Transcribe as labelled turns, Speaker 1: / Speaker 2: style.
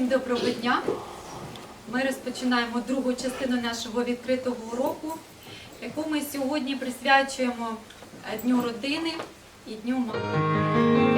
Speaker 1: Всім доброго дня. Ми розпочинаємо другу частину нашого відкритого уроку, яку ми сьогодні присвячуємо Дню родини і Дню мами.